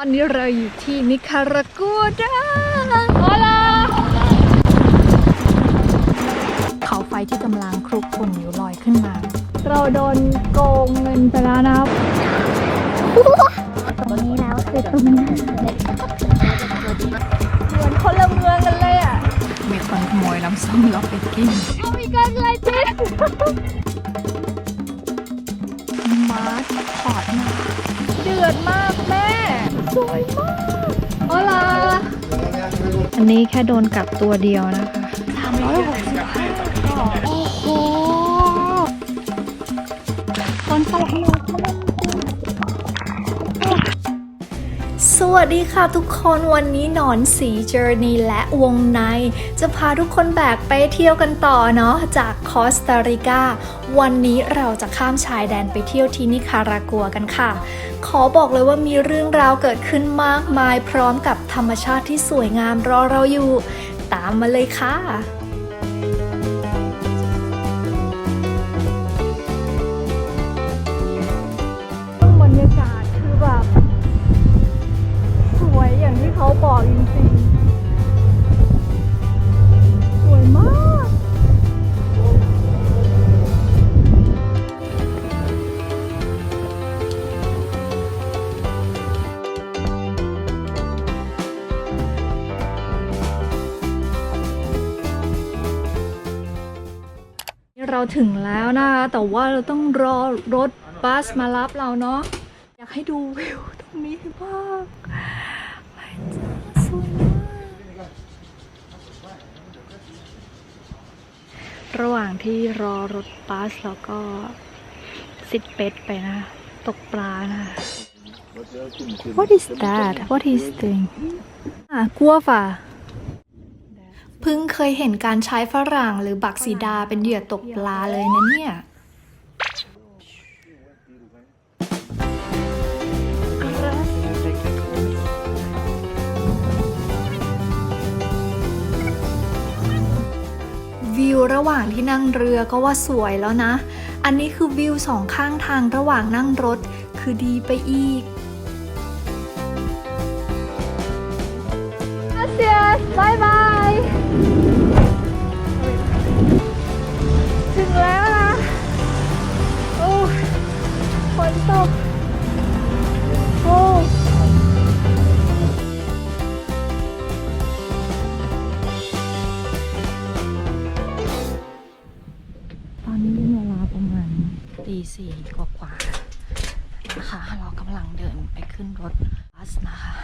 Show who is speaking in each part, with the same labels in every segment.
Speaker 1: ตอนนี้เราอยู่ที่นิคารากัวดาโอลาเขาไฟที่กำลังคลุกฝุ่นอยู่ลอยขึ้นมา เราโดนโกงเงินไปแล้วนะครับ
Speaker 2: ตรงนี้แล้วคือตรงนี้
Speaker 1: เหมือนคนละเมืองกันเลยอะ มีคนขโมยน้ำส้มเราไปกินโอ้มีการอะไรเจ๊มาร์ทพอร์ตนะเดือดมากแม่ วยมากโอลาอันนี้แค่โดนกับตัวเดียวนะคะ360 วัสดีค่ะทุกคนวันนี้หนอนสีเจอร์นีและวงใน จะพาทุกคนแบกไปเที่ยวกันต่อเนาะจากคอสตาริกา วันนี้เราจะข้ามชายแดนไปเที่ยวที่นิคารากัวกันค่ะ ขอบอกเลยว่ามีเรื่องราวเกิดขึ้นมากมายพร้อมกับธรรมชาติที่สวยงามรอเราอยู่ ตามมาเลยค่ะ อกจริงๆ สวยมาก เราถึงแล้วนะคะแต่ว่าเราต้องรอรถบัสมารับเราเนาะ อยากให้ดูวิวตรงนี้บ้างพระเจ้าสวยมาก ระหว่างที่รอรถบัสแล้วก็ซิดเป็ดไปนะ ตกปลานะ What is that What is thing อะกัวฝ่าเพิ่งเคยเห็นการใช้ฝรั่งหรือบักสีดาเป็นเหยื่อตกปลาเลยนะเนี่ย วิวระหว่างที่นั่งเรือก็ว่าสวยแล้วนะ อันนี้คือวิวสองข้างทางระหว่างนั่งรถ คือดีไปอีก Gracias bye bye ถึงแล้วนะโอ้ฝนตก สี่กว่าๆนะคะเรากำลังเดินไปขึ้นรถบัสนะคะ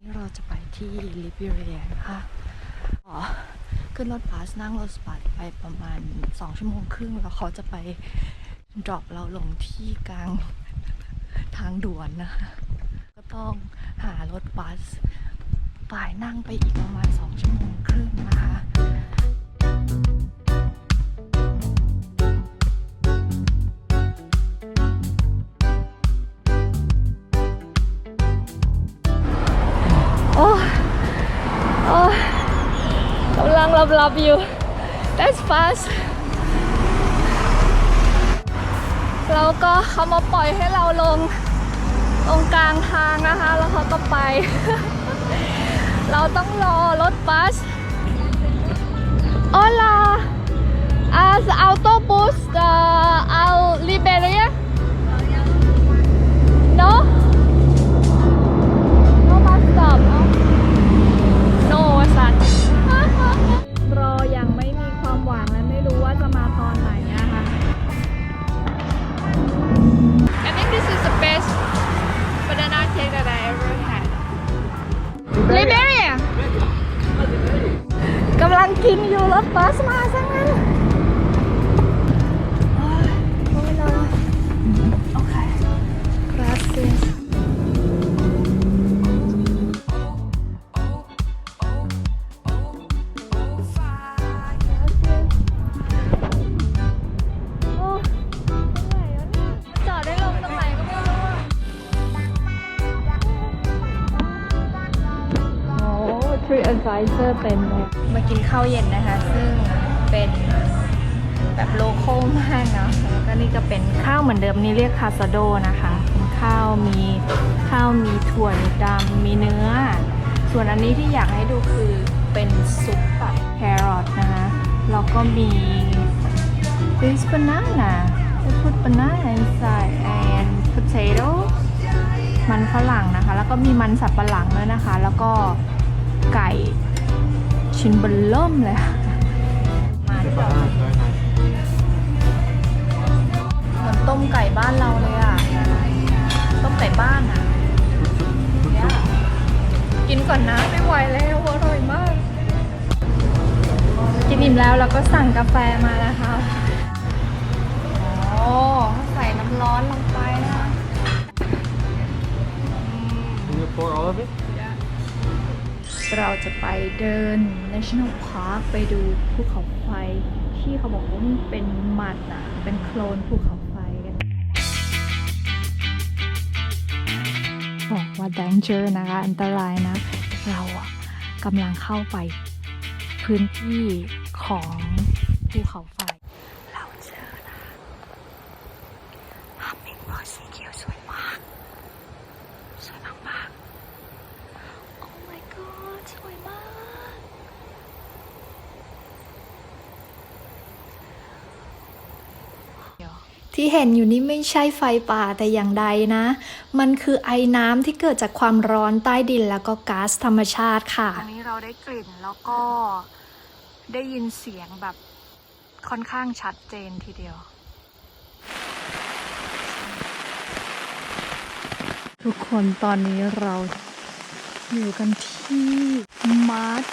Speaker 1: นี่เราจะไปที่ลิเบเรียนะคะอ๋อขึ้นรถบัสนั่งรถบัสไปประมาณ 2 ชั่วโมงครึ่ง แล้วเขาจะไปดรอปเราลงที่กลางทางด่วนนะคะ ก็ต้องหารถบัสฝ่ายนั่งไปอีกประมาณ 2 ชั่วโมงครึ่งนะคะำลังหลับๆอยู่ That's fast แล้วก็เขามาปล่อยให้เราลงตรงกลางทางนะคะ แล้วเขาก็ไป เราต้องรอรถบัส Hola as autobus uh, al Liberia Advisor เป็นเลยมากินข้าวเย็นนะคะ ซึ่งเป็นแบบโลโก้มากเนาะแล้วก็นี่ก็เป็นข้าวเหมือนเดิมนี่เรียกคาซาโดนะคะเป็นข้าวข้าวมีข้าวมีถั่วดำมีเนื้อ ส่วนอันนี้ที่อยากให้ดูคือเป็นซุปแบบแครอทนะคะแล้วก็มี this banana they put banana inside and potato มันฝรั่งนะคะ แล้วก็มีมันสับปะหลังด้วยนะคะ แล้วก็ ไก่ ชิ้นเบลเริ่มเลยค่ะมาที่เราเหมือนต้มไก่บ้านเราเลยอะ ต้มไก่บ้านอะ กินก่อนนะไม่ไหวแล้วอร่อยมาก กินอิ่มแล้วเราก็สั่งกาแฟมานะคะโอ๋อใส่น้ำร้อนลงไปนะ
Speaker 3: Can you pour all of it?
Speaker 1: เราจะไปเดิน National Park ไปดูภูเขาไฟที่เขาบอกว่ามันเป็นมัดอะเป็นโคลนภูเขาไฟกันบอกว่า danger นะคะ อันตรายนะ เราอะกำลังเข้าไปพื้นที่ของภูเขาไฟ เราเจอนะฮัมมิงบอร์ดสีเขียวสวยมาก สวยมากๆ Oh my god สวยมาก
Speaker 4: ที่เห็นอยู่นี่ไม่ใช่ไฟป่าแต่อย่างใดนะ มันคือไอน้ำที่เกิดจากความร้อนใต้ดินแล้วก็ก๊าซธรรมชาติค่ะ
Speaker 1: ตอนนี้เราได้กลิ่นแล้วก็ได้ยินเสียงแบบค่อนข้างชัดเจนทีเดียว ทุกคนตอนนี้เราอยู่กันที่มาร์ท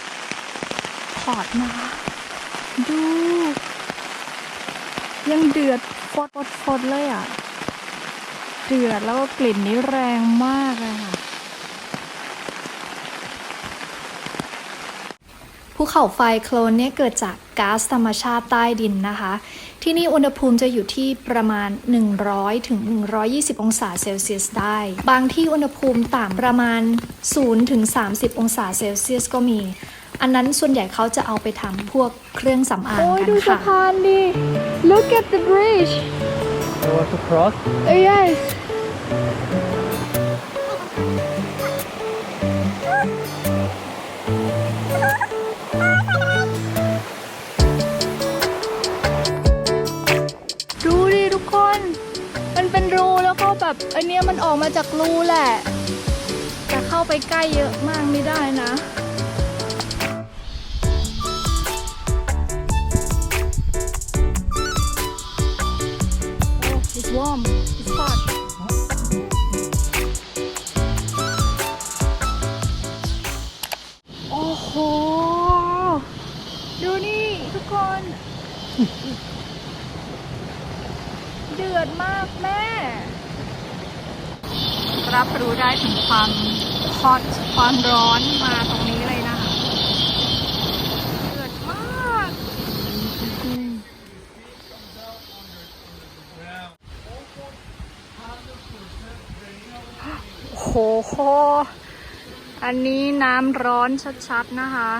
Speaker 1: พอร์ตนะคะดู ยังเดือดฟดฟดฟดเลยอะ เดือดแล้วก็กลิ่นนี้แรงมากเลยค่ะ
Speaker 4: ภูเขาไฟโคลนเนี่ยเกิดจากก๊าซธรรมชาติใต้ดินนะคะ ที่นี่อุณหภูมิจะอยู่ที่ประมาณ 100ถึง120 องศาเซลเซียสได้ บางที่อุณหภูมิต่ำประมาณ0ถึง30 องศาเซลเซียสก็มี อันนั้นส่วนใหญ่เขาจะเอาไปทำพวกเครื่องสำอาง
Speaker 1: โอ้ย
Speaker 4: กัน
Speaker 1: ดูสะ
Speaker 4: ค่ะ
Speaker 1: พานดิ look at the bridge
Speaker 3: You want to cross?
Speaker 1: yes ดูดิทุกคน มันเป็นรูแล้วก็แบบอันเนี้ยมันออกมาจากรูแหละ แต่เข้าไปใกล้เยอะมากไม่ได้นะ ความฮอตความร้อนมาตรงนี้เลยนะคะเดือดมากโหโห อันนี้น้ำร้อนชัดๆนะคะ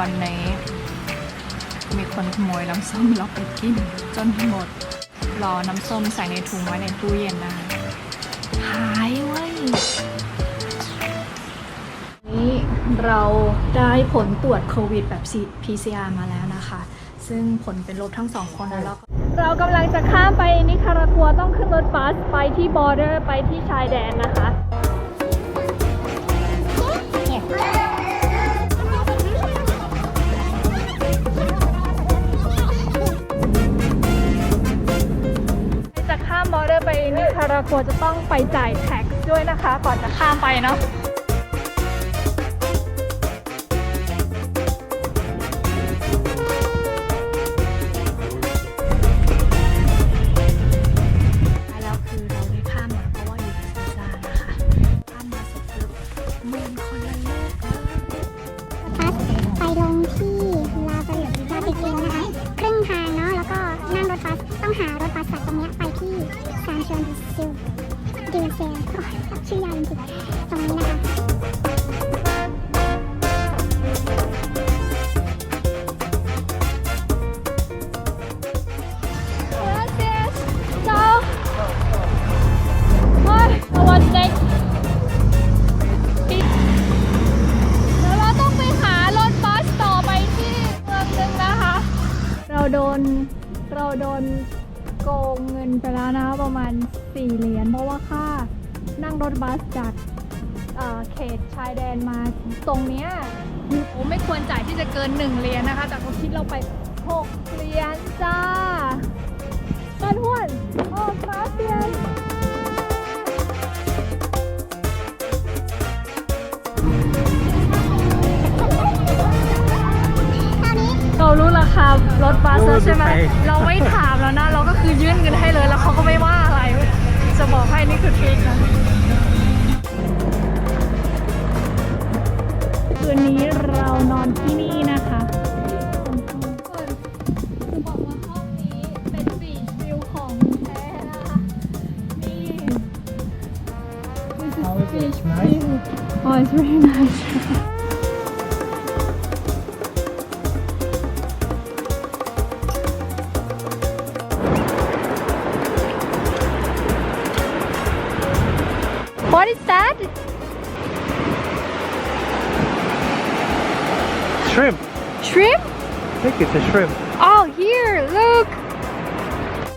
Speaker 1: วันนี้มีคนขโมยน้ำส้มเราไปกินจนหมด รอน้ำส้มใส่ในถุงไว้ในตู้เย็นนะ หายเว้ย
Speaker 4: นี้เราได้ผลตรวจโควิดแบบ PCR มาแล้วนะคะ ซึ่งผลเป็นลบทั้งสองคนนะแล้ว
Speaker 1: เรากำลังจะข้ามไปนิคารากัวต้องขึ้นรถบัสไปที่บอร์เดอร์ไปที่ชายแดนนะคะ กลัวจะต้องไปจ่ายแท็กด้วยนะคะ ก่อนจะข้ามไปเนาะ โดนเราโดนโกงเงินไปแล้วนะคะประมาณ 4 เหรียญเพราะว่าค่านั่งรถบัสจากเอ่อเขตชายแดนมาตรงเนี้ยโอ้ไม่ควรจ่ายที่จะเกิน 1 เหรียญนะคะ แต่เขาคิดเราไป 6 เหรียญจ้ากันห้วนโอ้กราเซียน รารู้ราคารถบัสแล้วใช่ไหมเราไม่ถามแล้วนะ เราก็คือยื่นเงินให้เลยแล้วเขาก็ไม่ว่าอะไร จะบอกให้นี่คือทริคนะคืนนี้เรานอนที่นี่นะคะจะบอกว่าห้องนี้เป็นบีชวิวของแท้นะคะนี่ This is
Speaker 3: How is it?
Speaker 1: beach
Speaker 3: Nice?
Speaker 1: view. Oh, it's very nice.
Speaker 3: Shrimp.
Speaker 1: Oh, here, look.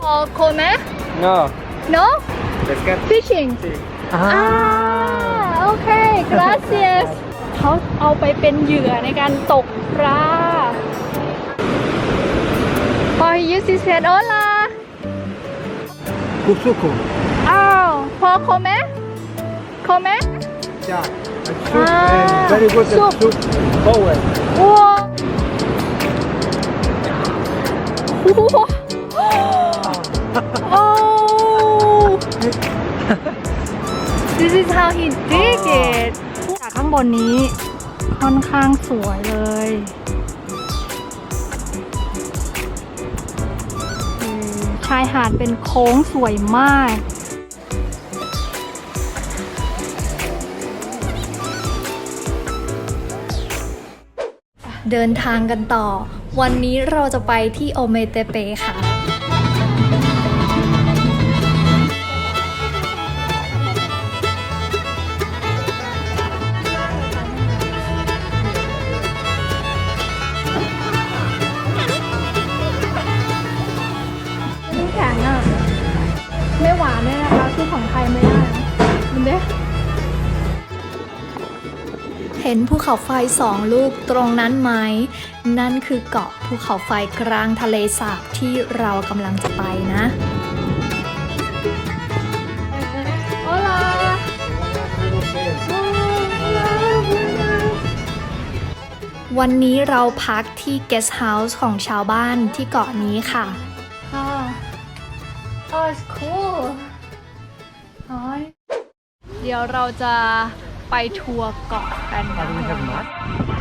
Speaker 1: Oh, Kome?
Speaker 3: No.
Speaker 1: No?
Speaker 3: Let's get
Speaker 1: Fishing.
Speaker 3: Ah.
Speaker 1: โอเค gracias เขาเอาไปเป็นเหยื่อในการตกปลา Oh he used his hand hola
Speaker 3: Kusuku.
Speaker 1: อ้าวพอโคไหมโคไหม
Speaker 3: Yeah. And soup
Speaker 1: Ah.
Speaker 3: and very good at
Speaker 1: Soup.
Speaker 3: soup. Bowen.
Speaker 1: ว้าว โอ้โหโอ้ This is how he did it จากข้างบนนี้ค่อนข้างสวยเลยชายหาดเป็นโค้งสวยมาก
Speaker 4: เดินทางกันต่อ วันนี้เราจะไปที่โอเมเตเปค่ะ
Speaker 1: น
Speaker 4: ภูเขาไฟสองลูกตรงนั้นไหม นั่นคือเกาะภูเขาไฟกลางทะเลสาบที่เรากำลังจะไปนะ
Speaker 1: โอลา
Speaker 4: วันนี้เราพักที่ guest house ของชาวบ้านที่เกาะนี้ค่ะ
Speaker 1: อ่า Oh it's cool โอ้ยเดี๋ยวเราจะ ไปทัวร์เกาะกันนะ
Speaker 5: คะ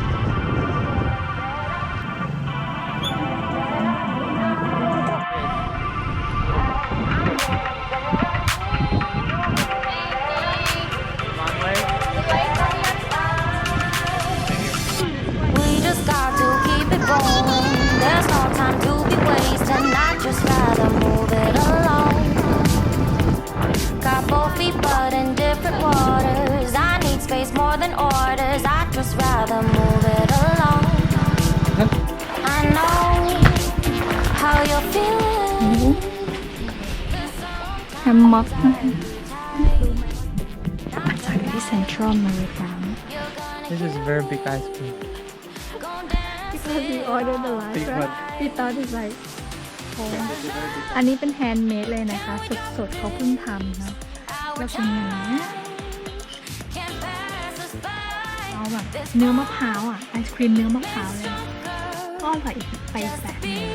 Speaker 5: orders. I'd just rather move it along. I know how you're feeling.
Speaker 1: แฮมม็อก
Speaker 4: จากที่เซ็นทรัลมาริฟาน
Speaker 3: This is very big ice cream.
Speaker 1: because we ordered the last
Speaker 3: Big
Speaker 1: one
Speaker 3: one.
Speaker 1: we thought it's like โอ้อันนี้เป็นแฮนด์เมดเลยนะคะ สดๆเขาเพิ่งทำเนาะเรากินกันนะ แบบเนื้อมะพร้าวอะไอศครีมเนื้อมะพร้าวเลยก็อร่อยไปอีกแบบหนึง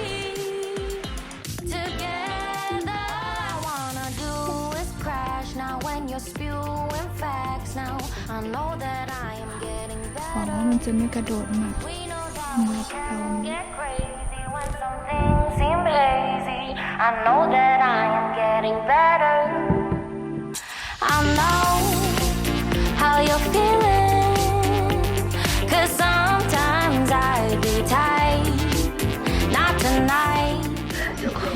Speaker 5: Together, all I wanna do is crash. Now when you're spewing facts, now I know that I am getting
Speaker 1: หวัง
Speaker 5: better.
Speaker 1: ว่ามันจะไม่กระโดดหนัก
Speaker 5: We know that
Speaker 1: ม
Speaker 5: we
Speaker 1: พร้าว
Speaker 5: can get crazy when some things seem lazy. I know that I am getting better. I know how you're feeling.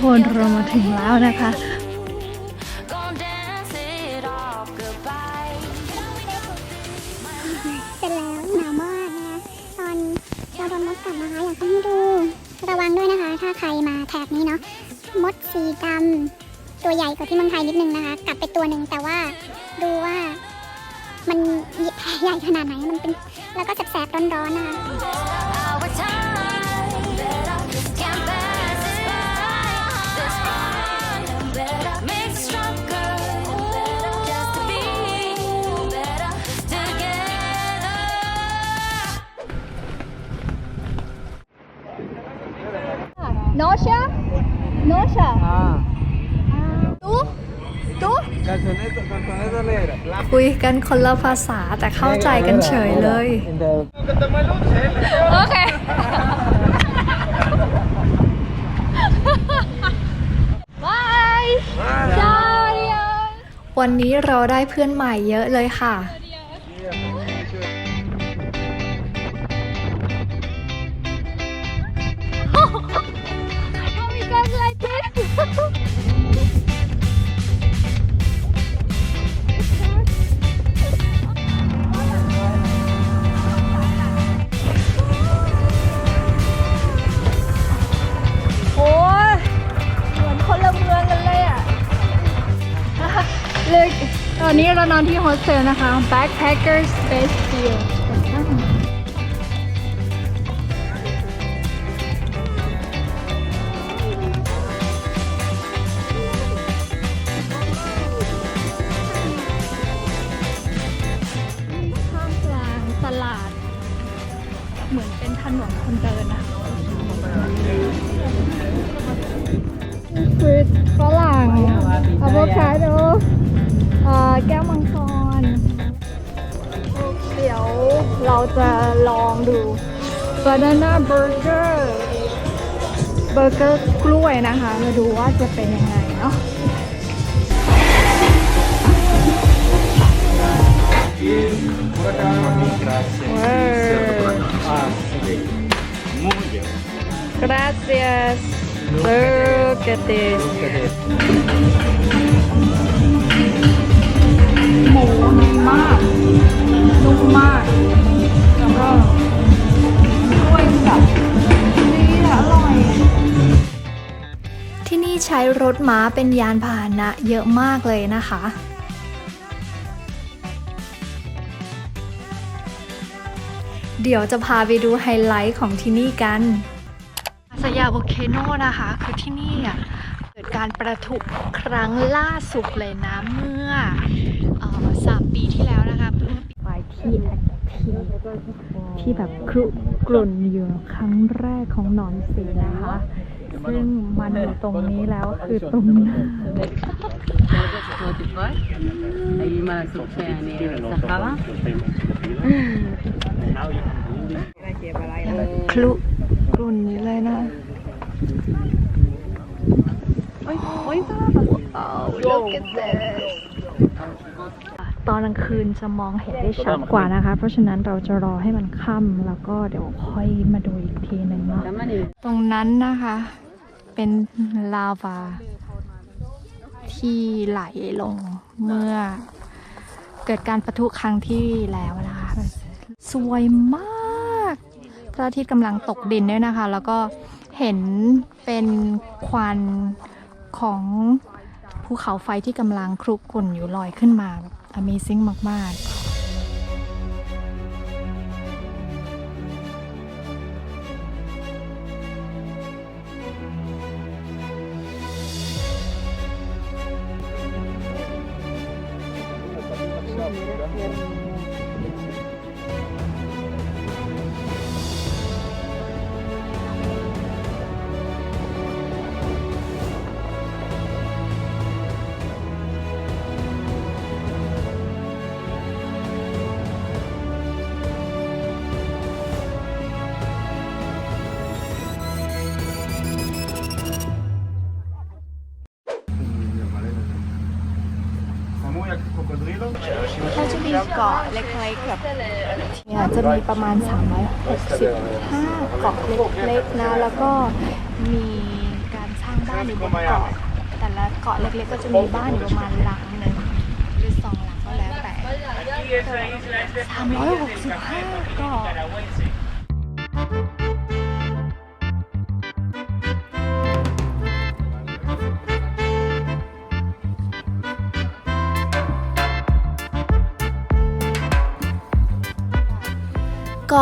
Speaker 1: คนเรามาถึงแล้วนะคะ
Speaker 2: เสร็จแล้วหนาวมากนะคะตอนเราโดนมดกัดนะคะ อยากให้ดู ระวังด้วยนะคะ ถ้าใครมาแถบนี้เนาะมดสีดำตัวใหญ่กว่าที่เมืองไทยนิดนึงนะคะ กัดไปตัวหนึ่งแต่ว่าดูว่ามันแผลใหญ่ขนาดไหนมันเป็นแล้วก็แสบๆร้อนๆนะคะ
Speaker 1: Nosha Nosha
Speaker 3: Ah.
Speaker 1: tú tú
Speaker 3: Canzonetta, canzonetta nera. La
Speaker 1: คุยกันคนละภาษาแต่เข้าใจกันเฉยเลย
Speaker 3: In the...
Speaker 1: โอเค บายจาวันนี้เราได้เพื่อนใหม่เยอะเลยค่ะ ตอนนี้เรานอนที่โฮสเทลนะคะ Backpackers Best Deal banana burger เบอร์เกอร์กล้วยนะคะ มาดูว่าจะเป็นยังไงเนาะ Gracias. Look at this. หมูดีมากนุ่มมากแล้วก็กล้วย แบบดีอะอร่อย ที่นี่ใช้รถม้าเป็นยานพาหนะเยอะมากเลยนะคะ เดี๋ยวจะพาไปดูไฮไลท์ของที่นี่กันสยาโวเคโนนะคะ คือที่นี่อะเกิดการประทุครั้งล่าสุดเลยนะ เมื่อออสามปีที่แล้วนะคะเมื่อปีที่ ทีฟที่แบบครุกรุ่นอยู่ครั้งแรกของหนอนสีนะคะ ซึ่งมันอยู่ตรงนี้แล้วคือตรงหน้า
Speaker 6: Spotify. Ahí masuk saya ni Sahara.
Speaker 1: คลุกรุ่นนี้เลยนะต อนกลางคืนจะมองเห็นได้ชัดกว่านะคะ เพราะฉะนั้นเราจะรอให้มันค่ำแล้วก็เดี๋ยวค่อยมาดูอีกทีหนึ่งเนาะ
Speaker 6: Sama ni.
Speaker 1: ตรงนั้นนะคะ เป็นลาวา ที่ไหลลงเมื่อ เกิดการประทุครั้งที่แล้วนะคะ สวยมากพระอาทิตย์กำลังตกดินด้วยนะคะ แล้วก็เห็นเป็นควันของภูเขาไฟที่กำลังครุกรุ่นอยู่ลอยขึ้นมาแบบ Amazing มาก ๆ เขาจะมีเกาะเล็กๆแบบเนี่ยจะมีประมาณ 365 เกาะเล็กๆนะ แล้วก็มีการสร้างบ้านอยู่บนเกาะ แต่ละเกาะเล็กๆก็จะมีบ้านอยู่ประมาณหลังหนึ่งหรือสองหลังก็แล้วแต่365เกาะ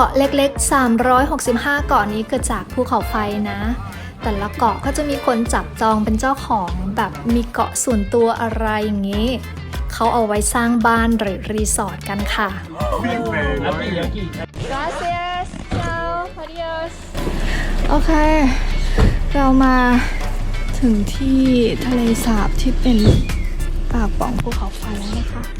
Speaker 1: าะ
Speaker 4: เล็กๆ 365 เกาะนี้เกิดจากภูเขาไฟนะ แต่ละเกาะก็จะมีคนจับจองเป็นเจ้าของแบบมีเกาะส่วนตัวอะไรอย่างนี้ เขาเอาไว้สร้างบ้านหรือรีสอร์ทกันค่ะ
Speaker 1: Gracias Ciao Adios โอเค เรามาถึงที่ทะเลสาบที่เป็นปากป่องภูเขาไฟแล้วนะคะ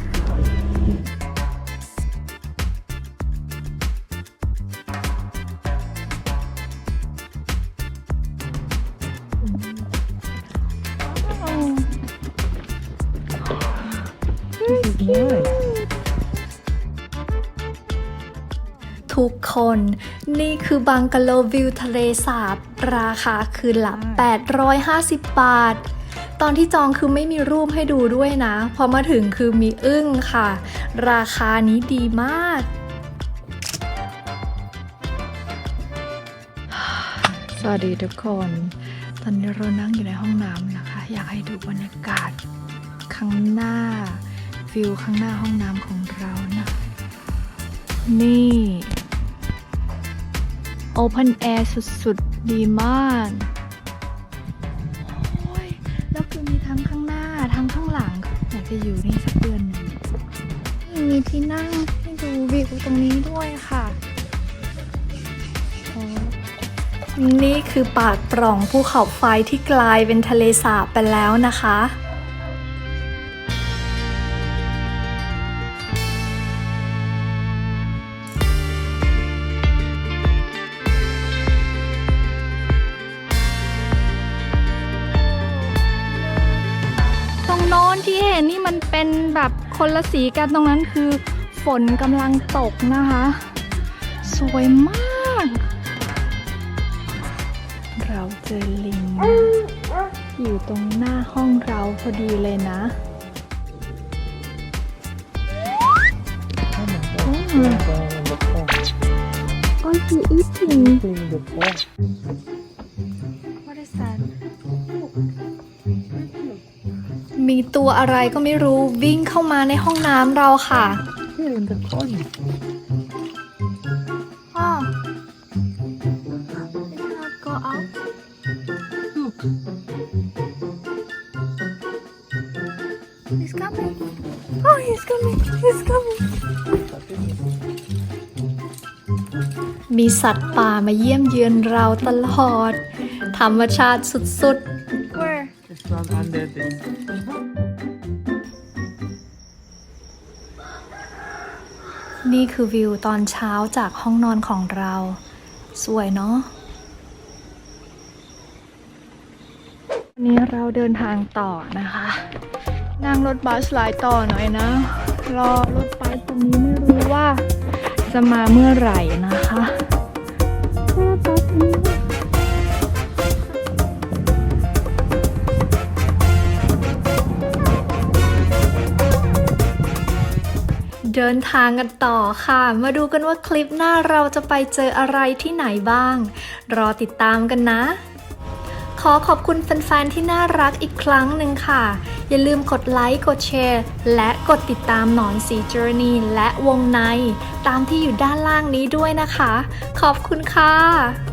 Speaker 4: นนี่คือบังกะโลวิวทะเลสาบ ราคาคืนละ850 บาท ตอนที่จองคือไม่มีรูปให้ดูด้วยนะ พอมาถึงคือมีอึ้งค่ะ ราคานี้ดีมาก
Speaker 1: สวัสดีทุกคน ตอนนี้เรานั่งอยู่ในห้องน้ำนะคะ อยากให้ดูบรรยากาศข้างหน้าวิวข้างหน้าห้องน้ำของเรานะ นี่ Open Air สุดๆ ดีมาก โอ้ย แล้วคือมีทั้งข้างหน้า ทั้งข้างหลัง อยากจะอยู่นี่สักเดือนหนึ่งนี่มีที่นั่งให้ดูวิวตรงนี้ด้วยค่ะโอ้
Speaker 4: นี่คือปากปล่องภูเขาไฟที่กลายเป็นทะเลสาบไปแล้วนะคะ
Speaker 1: โน้นที่เห็นนี่มันเป็นแบบคนละสีกันตรงนั้นคือ ฝนกำลังตกนะคะ สวยมาก เราเจอลิง อยู่ตรงหน้าห้องเราพอดีเลยนะอืม Oh, he eating.
Speaker 4: มีตัวอะไรก็ไม่รู้วิ่งเข้ามาในห้องน้ำเราค่ะ
Speaker 1: Oh. It cannot go out. Look. He's coming. Oh, he's coming. He's coming.
Speaker 4: มีสัตว์ป่ามาเยี่ยมเยือนเราตลอด ธรรมชาติสุด
Speaker 1: Where?
Speaker 3: It's from under this.
Speaker 4: นี่คือวิวตอนเช้าจากห้องนอนของเรา สวยเนาะ
Speaker 1: วันนี้เราเดินทางต่อนะคะ นั่งรถบัสหลายต่อหน่อยนะ รอรถไปตรงนี้ไม่รู้ว่า จะมาเมื่อไหร่นะคะรถบัสนี้
Speaker 4: เดินทางกันต่อค่ะ มาดูกันว่าคลิปหน้าเราจะไปเจออะไรที่ไหนบ้าง รอติดตามกันนะ ขอขอบคุณแฟนๆที่น่ารักอีกครั้งหนึ่งค่ะ อย่าลืมกดไลค์กดแชร์ และกดติดตามหนอนสี Journey และวงใน ตามที่อยู่ด้านล่างนี้ด้วยนะคะ ขอบคุณค่ะ